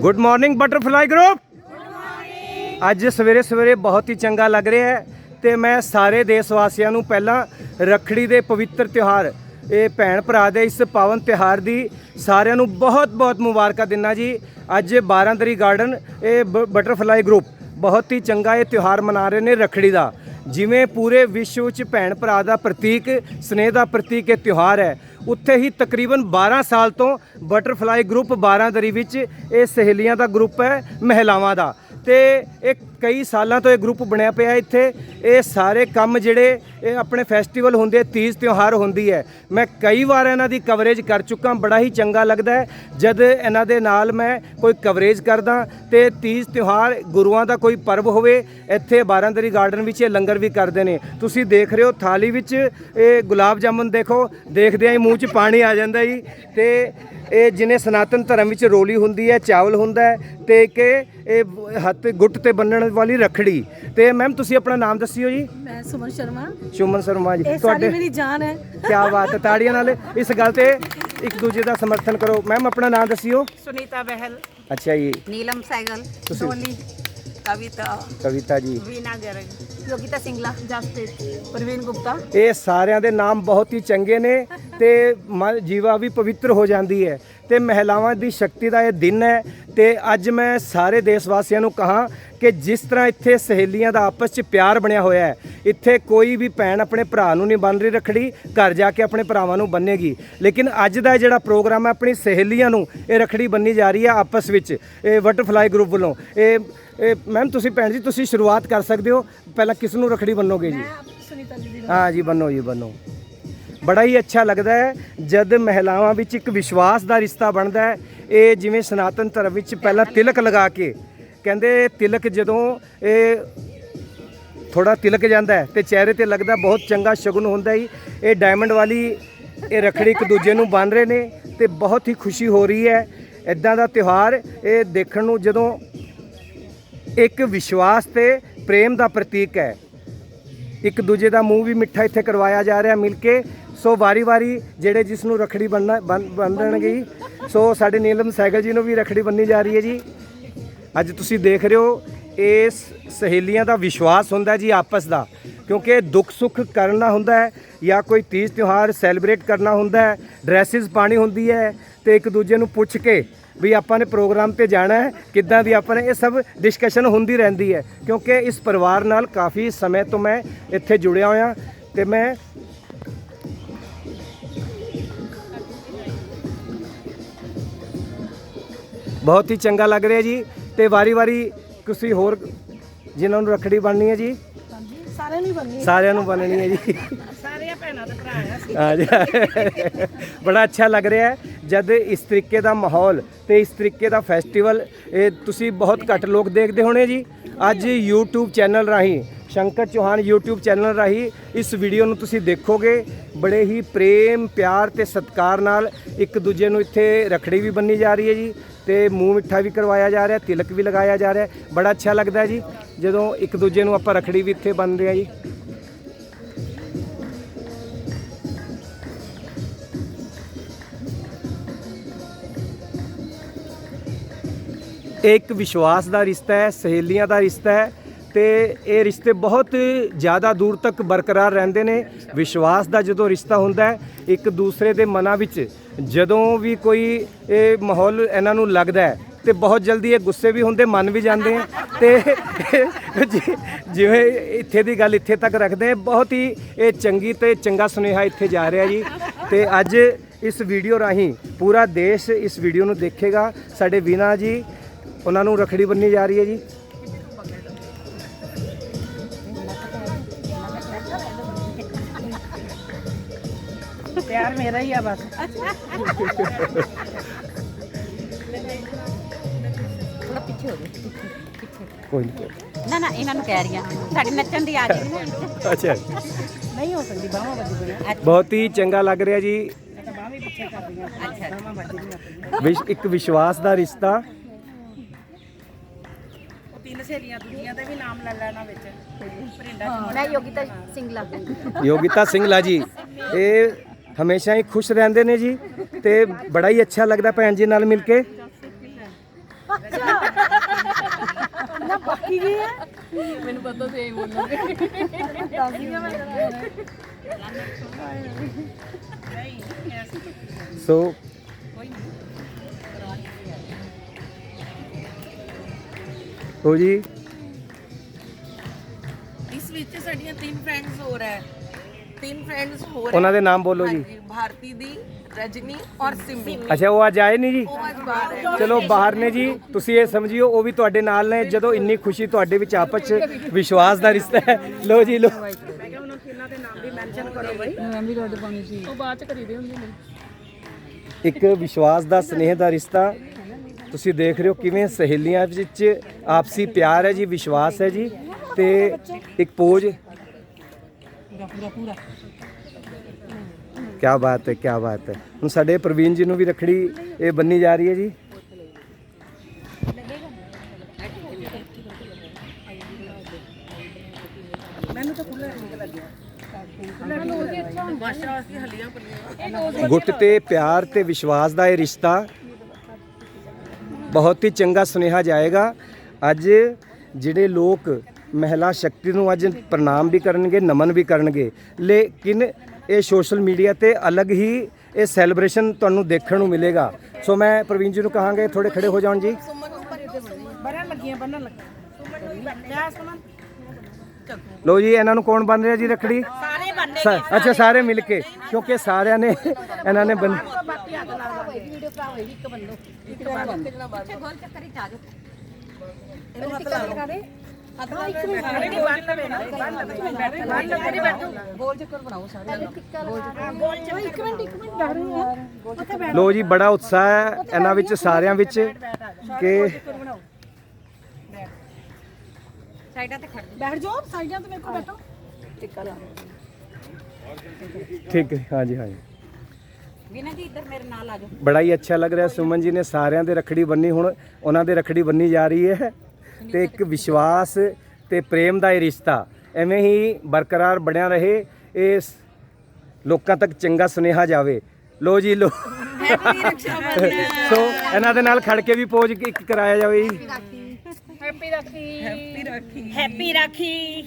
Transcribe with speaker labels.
Speaker 1: Good morning butterfly group ਅੱਜ ਸਵੇਰੇ ਸਵੇਰੇ ਬਹੁਤ ਹੀ ਚੰਗਾ ਲੱਗ ਰਿਹਾ ਹੈ ਤੇ ਮੈਂ ਸਾਰੇ ਦੇਸ਼ ਵਾਸੀਆਂ ਨੂੰ ਪਹਿਲਾਂ ਰੱਖੜੀ ਦੇ ਪਵਿੱਤਰ ਤਿਉਹਾਰ, ਇਹ ਭੈਣ ਭਰਾ ਦੇ ਇਸ ਪਾਵਨ ਤਿਉਹਾਰ ਦੀ ਸਾਰਿਆਂ ਨੂੰ ਬਹੁਤ ਬਹੁਤ ਮੁਬਾਰਕਾਂ ਦਿੰਨਾ ਜੀ। ਅੱਜ 12 ਤਰੀ ਗਾਰਡਨ, ਇਹ ਬਟਰਫਲਾਈ ਗਰੁੱਪ ਬਹੁਤ ਹੀ ਚੰਗਾ ਇਹ ਤਿਉਹਾਰ ਮਨਾ ਰਹੇ ਨੇ ਰੱਖੜੀ ਦਾ। ਜਿਵੇਂ ਪੂਰੇ ਵਿਸ਼ਵ ਵਿੱਚ ਭੈਣ ਭਰਾ ਦਾ ਪ੍ਰਤੀਕ, ਸਨੇਹ ਦਾ ਪ੍ਰਤੀਕ ਇਹ ਤਿਉਹਾਰ ਹੈ। ਉੱਥੇ ਹੀ ਤਕਰੀਬਨ 12 ਸਾਲ ਤੋਂ ਬਟਰਫਲਾਈ ਗਰੁੱਪ 12 ਦਰੀ ਵਿੱਚ ਇਹ ਸਹੇਲੀਆਂ ਦਾ ਗਰੁੱਪ ਹੈ, ਮਹਿਲਾਵਾਂ ਦਾ। ਤੇ ਇਹ ਕਈ ਸਾਲਾਂ ਤੋਂ ਇਹ ਗਰੁੱਪ ਬਣਿਆ ਪਿਆ ਇੱਥੇ। ਇਹ ਸਾਰੇ ਕੰਮ ਜਿਹੜੇ ਇਹ ਆਪਣੇ ਫੈਸਟੀਵਲ ਹੁੰਦੇ, ਤੀਜ ਤਿਉਹਾਰ ਹੁੰਦੀ ਹੈ। ਮੈਂ ਕਈ ਵਾਰ ਇਹਨਾਂ ਦੀ ਕਵਰੇਜ ਕਰ ਚੁੱਕਾ, ਬੜਾ ਹੀ ਚੰਗਾ ਲੱਗਦਾ ਹੈ। ਜਦ ਇਹਨਾਂ ਦੇ ਨਾਲ ਮੈਂ ਕੋਈ ਕਵਰੇਜ ਕਰਦਾ, ਤੇ ਤੀਜ ਤਿਉਹਾਰ ਗੁਰੂਆਂ ਦਾ ਕੋਈ ਪਰਬ ਹੋਵੇ, ਇੱਥੇ ਬਾਰਾਂਦਰੀ ਗਾਰਡਨ ਵਿੱਚ ਇਹ ਲੰਗਰ ਵੀ ਕਰਦੇ ਨੇ। ਤੁਸੀਂ ਦੇਖ ਰਹੇ ਹੋ ਥਾਲੀ ਵਿੱਚ, ਇਹ ਗੁਲਾਬ ਜਾਮੁਨ ਦੇਖੋ, ਦੇਖਦਿਆਂ ਹੀ ਮੂੰਹ 'ਚ ਪਾਣੀ ਆ ਜਾਂਦਾ ਜੀ। ਤੇ ਇਹ ਜਿਹਨੇ ਸਨਾਤਨ ਧਰਮ ਵਿੱਚ ਰੋਲੀ ਹੁੰਦੀ ਹੈ, ਚਾਵਲ ਹੁੰਦਾ ਹੈ, ਤੇ ਕਿ ਇਹ ਹੱਥ ਗੁੱਟ ਤੇ ਬੰਨਣ ਵਾਲੀ ਰਖੜੀ। ਤੇ ਮੈਮ, ਤੁਸੀਂ ਆਪਣਾ ਨਾਮ ਦੱਸਿਓ ਜੀ।
Speaker 2: ਮੈਂ ਸੁਮਨ ਸ਼ਰਮਾ
Speaker 1: ਸ਼ੁਮਨ ਸ਼ਰਮਾ ਜੀ
Speaker 2: ਤੁਹਾਡੇ ਮੇਰੀ ਜਾਨ ਹੈ।
Speaker 1: ਕੀ ਬਾਤ ਹੈ ਤਾੜੀਆਂ ਨਾਲ ਇਸ ਗੱਲ ਤੇ ਇੱਕ ਦੂਜੇ ਦਾ ਸਮਰਥਨ ਕਰੋ। ਮੈਮ ਆਪਣਾ ਨਾਮ ਦੱਸਿਓ।
Speaker 3: ਸੁਨੀਤਾ ਬਹਿਲ।
Speaker 1: ਅੱਛਾ ਜੀ।
Speaker 3: ਨੀਲਮ ਸੈਗਲ
Speaker 1: ਤੁਸੀਂ-
Speaker 3: ਕਵਿਤਾ।
Speaker 1: ਕਵਿਤਾ ਜੀ।
Speaker 3: ਵੀਨਾ ਗਰਗ। ਯੋਗਿਤਾ ਸਿੰਗਲਾ, ਜਸਪ੍ਰੀਤ, ਪ੍ਰਵੀਨ ਗੁਪਤਾ।
Speaker 1: ਇਹ ਸਾਰਿਆਂ ਦੇ ਨਾਮ ਬਹੁਤ ਹੀ ਚੰਗੇ ਨੇ ਤੇ ਮਨ ਜੀਵਾ ਵੀ ਪਵਿੱਤਰ ਹੋ ਜਾਂਦੀ ਹੈ ਤੇ ਮਹਿਲਾਵਾਂ ਦੀ ਸ਼ਕਤੀ ਦਾ ਇਹ ਦਿਨ ਹੈ ਤੇ ਅੱਜ ਮੈਂ ਸਾਰੇ ਦੇਸ਼ ਵਾਸੀਆਂ ਨੂੰ ਕਹਾ ਕਿ ਜਿਸ ਤਰ੍ਹਾਂ ਇੱਥੇ ਸਹੇਲੀਆਂ ਦਾ ਆਪਸ 'ਚ ਪਿਆਰ ਬਣਿਆ ਹੋਇਆ ਹੈ, ਇੱਥੇ ਕੋਈ ਵੀ ਭੈਣ ਆਪਣੇ ਭਰਾ ਨੂੰ ਨਹੀਂ ਬੰਨ੍ਹ ਰਹੀ ਰਖੜੀ, ਘਰ ਜਾ ਕੇ ਆਪਣੇ ਭਰਾਵਾਂ ਨੂੰ ਬੰਨੇਗੀ। ਲੇਕਿਨ ਅੱਜ ਦਾ ਜਿਹੜਾ ਪ੍ਰੋਗਰਾਮ ਹੈ, ਆਪਣੀ ਸਹੇਲੀਆਂ ਨੂੰ ਇਹ ਰਖੜੀ ਬੰਨੀ ਜਾ ਰਹੀ ਹੈ ਆਪਸ ਵਿੱਚ, ਇਹ ਵਟਰਫਲਾਈ ਗਰੁੱਪ ਵੱਲੋਂ। ਇਹ ਮੈਮ ਤੁਸੀਂ ਭੈਣ ਜੀ ਤੁਸੀਂ ਸ਼ੁਰੂਆਤ ਕਰ ਸਕਦੇ ਹੋ। ਪਹਿਲਾਂ ਕਿਸ ਨੂੰ ਰੱਖੜੀ ਬੰਨੋਗੇ ਜੀ?
Speaker 2: ਸੁਨੀਤਾ ਜੀ
Speaker 1: ਹਾਂ ਜੀ ਬੰਨੋ ਜੀ ਬੰਨੋ। ਬੜਾ ਹੀ ਅੱਛਾ ਲੱਗਦਾ ਹੈ ਜਦ ਮਹਿਲਾਵਾਂ ਵਿੱਚ ਇੱਕ ਵਿਸ਼ਵਾਸ ਦਾ ਰਿਸ਼ਤਾ ਬਣਦਾ ਹੈ ਇਹ ਜਿਵੇਂ ਸਨਾਤਨ ਧਰਮ ਵਿੱਚ ਪਹਿਲਾਂ ਤਿਲਕ ਲਗਾ ਕੇ ਕਹਿੰਦੇ ਤਿਲਕ ਜਦੋਂ ਇਹ ਥੋੜਾ ਤਿਲਕ ਜਾਂਦਾ ਹੈ ਤੇ ਚਿਹਰੇ ਤੇ ਲੱਗਦਾ ਬਹੁਤ ਚੰਗਾ ਸ਼ਗੁਨ ਹੁੰਦਾ ਹੀ ਇਹ ਡਾਇਮੰਡ ਵਾਲੀ ਇਹ ਰਖੜੀ ਇੱਕ ਦੂਜੇ ਨੂੰ ਬੰਨ ਰਹੇ ਨੇ ਤੇ ਬਹੁਤ ਹੀ ਖੁਸ਼ੀ ਹੋ ਰਹੀ ਹੈ। ਇਦਾਂ ਦਾ ਤਿਉਹਾਰ ਇਹ ਦੇਖਣ ਨੂੰ ਜਦੋਂ ਇੱਕ ਵਿਸ਼ਵਾਸ ਤੇ ਪ੍ਰੇਮ ਦਾ ਪ੍ਰਤੀਕ ਹੈ। ਇੱਕ ਦੂਜੇ ਦਾ ਮੂੰਹ ਵੀ ਮਿੱਠਾ ਇੱਥੇ ਕਰਵਾਇਆ ਜਾ ਰਿਹਾ ਮਿਲ ਕੇ। ਸੋ ਵਾਰੀ-ਵਾਰੀ ਜਿਹੜੇ ਜਿਸ ਨੂੰ ਰਖੜੀ ਬੰਨਣਾ ਬੰਨਣਗੇ ਸੋ ਸਾਡੇ ਨੀਲਮ ਸੈਗਲ ਜੀ ਨੂੰ ਵੀ ਰਖੜੀ ਬੰਨੀ ਜਾ ਰਹੀ ਹੈ ਜੀ। ਅੱਜ ਤੁਸੀਂ ਦੇਖ ਰਹੇ ਹੋ, ਇਸ ਸਹੇਲੀਆਂ ਦਾ ਵਿਸ਼ਵਾਸ ਹੁੰਦਾ ਜੀ ਆਪਸ ਦਾ। ਕਿਉਂਕਿ ਦੁੱਖ ਸੁੱਖ ਕਰਨਾ ਹੁੰਦਾ ਹੈ, ਜਾਂ ਕੋਈ ਤੀਜ ਤਿਉਹਾਰ ਸੈਲੀਬ੍ਰੇਟ ਕਰਨਾ ਹੁੰਦਾ ਹੈ, ਡਰੈਸਿਸ ਪਾਣੀ ਹੁੰਦੀ ਹੈ ਤੇ ਇੱਕ ਦੂਜੇ ਨੂੰ ਪੁੱਛ ਕੇ ਵੀ ਆਪਾਂ ਨੇ ਪ੍ਰੋਗਰਾਮ ਤੇ ਜਾਣਾ ਹੈ ਕਿੱਦਾਂ ਦੀ ਆਪਾਂ ਨੇ ਇਹ ਸਭ ਡਿਸਕਸ਼ਨ ਹੁੰਦੀ ਰਹਿੰਦੀ ਹੈ। ਕਿਉਂਕਿ ਇਸ ਪਰਿਵਾਰ ਨਾਲ ਕਾਫੀ ਸਮੇਂ ਤੋਂ ਮੈਂ ਇੱਥੇ ਜੁੜਿਆ ਹੋਇਆ ਤੇ ਮੈਂ ਬਹੁਤ ਹੀ ਚੰਗਾ ਲੱਗ ਰਿਹਾ ਜੀ ਤੇ ਵਾਰੀ-ਵਾਰੀ ਤੁਸੀਂ ਹੋਰ ਜਿਨ੍ਹਾਂ ਨੂੰ ਰੱਖੜੀ ਬਣਨੀ ਹੈ ਜੀ?
Speaker 2: ਸਾਰਿਆਂ ਨੂੰ
Speaker 1: ਬਣਨੀ ਹੈ। ਜੀ।
Speaker 3: ਸਾਰੇ ਭੈਣਾਂ ਤੇ
Speaker 1: ਭਰਾ ਆ ਬੜਾ ਅੱਛਾ ਲੱਗ ਰਿਹਾ ਹੈ। ਜਦ ਇਸ ਤਰੀਕੇ ਦਾ ਮਾਹੌਲ ਤੇ ਇਸ ਤਰੀਕੇ ਦਾ ਫੈਸਟੀਵਲ ਇਹ ਤੁਸੀਂ ਬਹੁਤ ਘੱਟ ਲੋਕ ਦੇਖਦੇ ਹੋਣੇ ਜੀ। ਅੱਜ YouTube ਚੈਨਲ ਰਾਹੀਂ, ਸ਼ੰਕਰ ਚੌਹਾਨ YouTube ਚੈਨਲ ਰਾਹੀਂ ਇਸ ਵੀਡੀਓ ਨੂੰ ਤੁਸੀਂ ਦੇਖੋਗੇ। ਬੜੇ ਹੀ ਪ੍ਰੇਮ, ਪਿਆਰ ਤੇ ਸਤਿਕਾਰ ਨਾਲ ਇੱਕ ਦੂਜੇ ਨੂੰ ਇੱਥੇ ਰਖੜੀ ਵੀ ਬੰਨੀ ਜਾ ਰਹੀ ਹੈ ਜੀ ਤੇ ਮੂੰਹ ਮਿੱਠਾ ਵੀ ਕਰਵਾਇਆ ਜਾ ਰਿਹਾ, ਤਿਲਕ ਵੀ ਲਗਾਇਆ ਜਾ ਰਿਹਾ। ਬੜਾ ਅੱਛਾ ਲੱਗਦਾ ਜੀ। ਜਦੋਂ ਇੱਕ ਦੂਜੇ ਨੂੰ ਆਪਾਂ ਰਖੜੀ ਵੀ ਇੱਥੇ ਬੰਨਦੇ ਆ ਜੀ। ਇਹ ਇੱਕ ਵਿਸ਼ਵਾਸ ਦਾ ਰਿਸ਼ਤਾ ਹੈ, ਸਹੇਲੀਆਂ ਦਾ ਰਿਸ਼ਤਾ ਹੈ ਤੇ ਇਹ ਰਿਸ਼ਤੇ ਬਹੁਤ ਜ਼ਿਆਦਾ ਦੂਰ ਤੱਕ ਬਰਕਰਾਰ ਰਹਿੰਦੇ ਨੇ। ਵਿਸ਼ਵਾਸ ਦਾ ਜਦੋਂ ਰਿਸ਼ਤਾ ਹੁੰਦਾ ਹੈ, ਇੱਕ ਦੂਸਰੇ ਦੇ ਮਨਾਂ ਵਿੱਚ ਜਦੋਂ ਵੀ ਕੋਈ ਇਹ ਮਾਹੌਲ ਇਹਨਾਂ ਨੂੰ ਲੱਗਦਾ ਹੈ ਤੇ ਬਹੁਤ ਜਲਦੀ ਇਹ ਗੁੱਸੇ ਵੀ ਹੁੰਦੇ, ਮੰਨ ਵੀ ਜਾਂਦੇ ਆ ਤੇ ਜਿਵੇਂ ਇੱਥੇ ਦੀ ਗੱਲ ਇੱਥੇ ਤੱਕ ਰੱਖਦੇ ਆ ਬਹੁਤ ਹੀ ਇਹ ਚੰਗੀ ਤੇ ਚੰਗਾ ਸੁਨੇਹਾ ਇੱਥੇ ਜਾ ਰਿਹਾ ਜੀ। ਤੇ ਅੱਜ ਇਸ ਵੀਡੀਓ ਰਾਹੀਂ ਪੂਰਾ ਦੇਸ਼ ਇਸ ਵੀਡੀਓ ਨੂੰ ਦੇਖੇਗਾ। ਸਾਡੇ ਵੀਨਾ ਜੀ ਉਹਨਾਂ ਨੂੰ ਰਖੜੀ ਬੰਨੀ ਜਾ ਰਹੀ ਹੈ ਜੀ।
Speaker 3: ਪਿਆਰ ਮੇਰਾ ਹੀ ਆ ਬਸ।
Speaker 4: ਥੋੜਾ ਪਿੱਛੇ ਹੋ ਜਾ
Speaker 1: ਕੋਈ ਨਹੀਂ।
Speaker 4: ਨਾ ਨਾ ਇਹਨਾਂ ਨੂੰ ਕਹਿ ਰਹੀ ਆ ਸਾਡੇ ਨੱਚਣ ਦੀ ਆ ਗਈ ਨਾ
Speaker 1: ਅੱਛਾ।
Speaker 3: ਨਹੀਂ ਹੋ ਸਕਦੀ ਬਾਹਾਂ ਵੱਜ ਗਈਆਂ।
Speaker 1: ਬਹੁਤ ਹੀ ਚੰਗਾ ਲੱਗ ਰਿਹਾ ਜੀ। ਇੱਕ ਵਿਸ਼ਵਾਸ ਦਾ ਰਿਸ਼ਤਾ
Speaker 4: ਯੋਗਿਤਾ ਸਿੰਗਲਾ
Speaker 1: ਜੀ ਇਹ ਹਮੇਸ਼ਾ ਹੀ ਖੁਸ਼ ਰਹਿੰਦੇ ਨੇ ਜੀ ਤੇ ਬੜਾ ਹੀ ਅੱਛਾ ਲੱਗਦਾ ਭੈਣ ਜੀ ਨਾਲ ਮਿਲ ਕੇ। ਸੋ ਹੋ ਜੀ।
Speaker 5: ਇਸ ਵਿੱਚ ਸਾਡੀਆਂ ਤਿੰਨ ਫਰੈਂਡਸ ਹੋਰ ਹੈ। ਤਿੰਨ ਫਰੈਂਡਸ ਹੋਰ
Speaker 1: ਉਹਨਾਂ ਦੇ ਨਾਮ ਬੋਲੋ ਜੀ।
Speaker 5: ਹਾਂਜੀ, ਭਾਰਤੀ ਦੀ ਰਜਨੀ ਔਰ ਸਿੰਮੀ।
Speaker 1: ਅੱਛਾ ਉਹ ਅੱਜ ਆਏ ਨਹੀਂ ਜੀ?
Speaker 5: ਉਹ ਅੱਜ ਬਾਹਰ ਹੈ।
Speaker 1: ਚਲੋ ਬਾਹਰ ਨੇ ਜੀ। ਤੁਸੀਂ ਇਹ ਸਮਝਿਓ ਉਹ ਵੀ ਤੁਹਾਡੇ ਨਾਲ ਨੇ। ਜਦੋਂ ਇੰਨੀ ਖੁਸ਼ੀ ਤੁਹਾਡੇ ਵਿੱਚ ਆਪਸ 'ਚ ਵਿਸ਼ਵਾਸ ਦਾ ਰਿਸ਼ਤਾ ਹੈ। ਲੋ ਜੀ ਲੋ
Speaker 3: ਉਹ ਬਾਅਦ ਚ ਕਰੀਦੇ ਹੁੰਦੇ ਨੇ।
Speaker 1: ਇੱਕ ਵਿਸ਼ਵਾਸ ਦਾ ਸਨੇਹ ਦਾ ਰਿਸ਼ਤਾ। ਤੁਸੀਂ ਦੇਖ ਰਹੇ ਹੋ ਕਿਵੇਂ ਸਹੇਲੀਆਂ ਵਿੱਚ ਆਪਸੀ ਪਿਆਰ ਹੈ ਜੀ, ਵਿਸ਼ਵਾਸ ਹੈ ਜੀ ਤੇ ਇੱਕ ਪੋਜ। ਕੀ ਬਾਤ ਹੈ ਕੀ ਬਾਤ ਹੈ। ਹੁਣ ਸਾਡੇ ਪ੍ਰਵੀਨ ਜੀ ਨੂੰ ਵੀ ਰਖੜੀ ਇਹ ਬੰਨੀ ਜਾ ਰਹੀ ਹੈ ਜੀ। ਗੁੱਟ ਤੇ ਪਿਆਰ ਤੇ ਵਿਸ਼ਵਾਸ ਦਾ ਇਹ ਰਿਸ਼ਤਾ ਬਹੁਤ ਹੀ ਚੰਗਾ ਸੁਨੇਹਾ ਜਾਏਗਾ। ਅੱਜ ਜਿਹੜੇ ਲੋਕ ਮਹਿਲਾ ਸ਼ਕਤੀ ਨੂੰ ਅੱਜ ਪ੍ਰਣਾਮ ਵੀ ਕਰਨਗੇ ਨਮਨ ਵੀ ਕਰਨਗੇ ਲੇਕਿਨ ਇਹ ਸੋਸ਼ਲ ਮੀਡੀਆ ਤੇ ਅਲੱਗ ਹੀ ਇਹ ਸੈਲੀਬ੍ਰੇਸ਼ਨ ਤੁਹਾਨੂੰ ਦੇਖਣ ਨੂੰ ਮਿਲੇਗਾ। ਸੋ ਮੈਂ ਪ੍ਰਵੀਨ ਜੀ ਨੂੰ ਕਹਾਂਗੇ ਥੋੜੇ ਖੜੇ ਹੋ ਜਾਣ ਜੀ।
Speaker 3: ਬੰਨਣ ਲੱਗੀਆਂ ਬੰਨਣ ਲੱਗੀਆਂ। ਕਿਆ ਸੁਮਨ
Speaker 1: ਲੋ ਜੀ ਇਹਨਾਂ ਨੂੰ ਕੌਣ ਬੰਨ ਰਿਹਾ ਜੀ ਰਖੜੀ?
Speaker 4: ਸਾਰੇ ਬੰਨੇ
Speaker 1: ਅੱਛਾ ਸਾਰੇ ਮਿਲ ਕੇ ਕਿਉਂਕਿ ਸਾਰਿਆਂ ਨੇ ਇਹਨਾਂ ਨੇ ਬੰਨ
Speaker 4: ਪਿੱਛੇ ਗੋਲ ਚੱਕਰ ਹੀ ਆ ਜਾਓ।
Speaker 2: ਇੱਕ ਮਿੰਟ ਇੱਕ ਮਿੰਟ। ਬੈਠ ਰਹੀ ਹੈ ਉੱਥੇ ਬੈਠ।
Speaker 1: ਲੋ ਜੀ ਬੜਾ ਉਤਸ਼ਾਹ ਹੈ ਇਹਨਾਂ ਵਿੱਚ ਸਾਰਿਆਂ ਵਿੱਚ ਕਿ
Speaker 4: ਸਾਈਡਾਂ ਤੇ ਖੜ ਜਾਓ।
Speaker 2: ਬੈਠ ਜਾਓ ਸਾਈਡਾਂ ਤੇ ਮੇਰੇ ਕੋਲ ਬੈਠੋ।
Speaker 1: ਠੀਕ ਹੈ ਹਾਂਜੀ ਹਾਂਜੀ।
Speaker 4: ਵੀਨਾ ਜੀ ਇੱਧਰ ਮੇਰੇ ਨਾਲ ਆ ਜਾਓ।
Speaker 1: ਬੜਾ ਹੀ ਅੱਛਾ ਲੱਗ ਰਿਹਾ। ਸੁਮਨ ਜੀ ਨੇ ਸਾਰਿਆਂ ਦੇ ਰਖੜੀ ਬੰਨੀ ਹੁਣ ਉਹਨਾਂ ਦੇ ਰਖੜੀ ਬੰਨੀ ਜਾ ਰਹੀ ਹੈ ਤੇ ਇੱਕ ਵਿਸ਼ਵਾਸ ਤੇ ਪ੍ਰੇਮ ਦਾ ਇਹ ਰਿਸ਼ਤਾ। ਐਵੇਂ ਹੀ ਬਰਕਰਾਰ ਬਣਿਆ ਰਹੇ ਇਸ ਲੋਕਾਂ ਤੱਕ ਚੰਗਾ ਸੁਨੇਹਾ ਜਾਵੇ। ਲੋ ਜੀ ਲੋ। ਸੋ ਇਹਨਾਂ ਦੇ ਨਾਲ ਖੜ ਕੇ ਵੀ ਪੋਜ ਇੱਕ ਕਰਾਇਆ ਜਾਵੇ। ਜੀ
Speaker 3: happy Rakhi.
Speaker 5: Happy Rakhi.
Speaker 4: Happy Rakhi.